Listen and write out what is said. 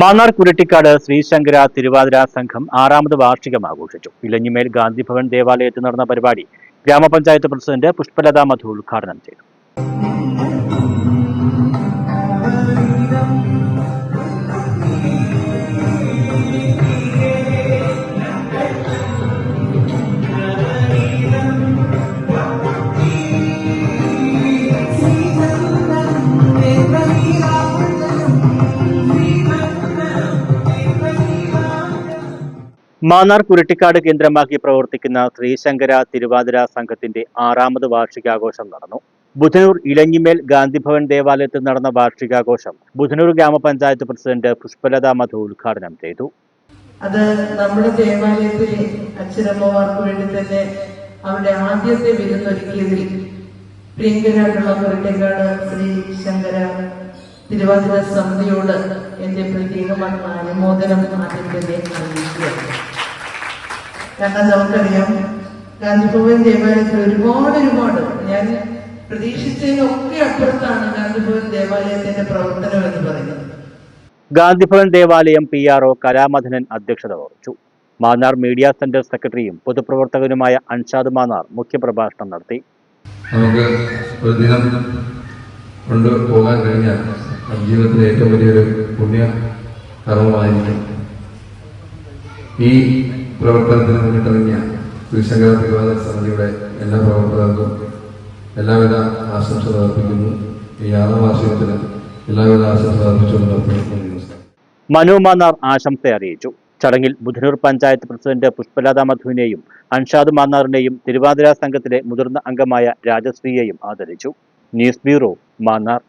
മാന്നാർ കുരട്ടിക്കാട് ശ്രീശങ്കര തിരുവാതിര സംഘം ആറാമത് വാർഷികം ആഘോഷിച്ചു. ഇലഞ്ഞിമേൽ ഗാന്ധിഭവൻ ദേവാലയത്തിൽ നടന്ന പരിപാടി ഗ്രാമപഞ്ചായത്ത് പ്രസിഡന്റ് പുഷ്പലത മധു ഉദ്ഘാടനം ചെയ്തു. മാന്നാർ കുരട്ടിക്കാട് കേന്ദ്രമാക്കി പ്രവർത്തിക്കുന്ന ശ്രീശങ്കര തിരുവാതിര സംഘത്തിന്റെ ആറാമത് വാർഷികാഘോഷം നടന്നു. ബുധനൂർ ഇലഞ്ഞിമേൽ ഗാന്ധിഭവൻ ദേവാലയത്തിൽ നടന്ന വാർഷികാഘോഷം ബുധനൂർ ഗ്രാമപഞ്ചായത്ത് പ്രസിഡന്റ് പുഷ്പലത മധു ഉദ്ഘാടനം ചെയ്തു. അത് നമ്മുടെ ദേവാലയത്തിലെ അച്ഛനമ്മമാർക്ക് വേണ്ടി തന്നെ അവരുടെ ആദ്യത്തെ വിരുന്നൊരുക്കിയതിൽ പ്രിയങ്കരായിട്ടുള്ള കുരട്ടേക്കാട് ശ്രീ ശങ്കര തിരുവാതിര സമിതിയോട് എന്റെ പ്രത്യേകമായിട്ടുള്ള അനുമോദനം ആദ്യം തന്നെ അറിയിക്കുകയാണ്. കാരണം നമുക്കറിയാം ഗാന്ധിഭവൻ ദേവാലയത്തിൽ ഒരുപാട് ഒരുപാട് ഞാൻ പ്രതീക്ഷിച്ചതിനൊക്കെ അപ്പുറത്താണ് ഗാന്ധിഭവൻ ദേവാലയത്തിന്റെ പ്രവർത്തനം എന്ന് പറയുന്നത്. ഗാന്ധിഭവൻ ദേവാലയം പി ആർ ഒ കലാമധനൻ അധ്യക്ഷത വഹിച്ചു. മാന്നാർ മീഡിയ സെന്റർ സെക്രട്ടറിയും പൊതുപ്രവർത്തകനുമായ അൻഷാദ് മാന്നാർ മുഖ്യപ്രഭാഷണം നടത്തി. നമുക്ക് ഒരു ദിനം കൊണ്ട് പോകാൻ കഴിഞ്ഞാൽ ജീവിതത്തിലെ ഏറ്റവും വലിയൊരു പുണ്യ കർമ്മമായിരിക്കും. ഈ പ്രവർത്തനത്തിന് മുന്നിട്ടിറങ്ങിയ ശ്രീശങ്കര തിരുവാതിര സമിതിയുടെ എല്ലാ പ്രവർത്തകർക്കും എല്ലാവിധ ആശംസകൾ അർപ്പിക്കുന്നു. ഈ ആറാം വാർഷികത്തിന് എല്ലാവിധ ആശംസകൾ അർപ്പിച്ചുകൊണ്ട് നിർത്തുന്നു. നമസ്കാരം. മനു മാന്നാർ ആശംസ അറിയിച്ചു. ചടങ്ങിൽ ബുധനൂർ പഞ്ചായത്ത് പ്രസിഡന്റ് പുഷ്പലത മധുവിനെയും അൻഷാദ് മാന്നാറിനെയും തിരുവാതിര സംഘത്തിലെ മുതിർന്ന അംഗമായ രാജശ്രീയെയും ആദരിച്ചു. News bureau Mannar.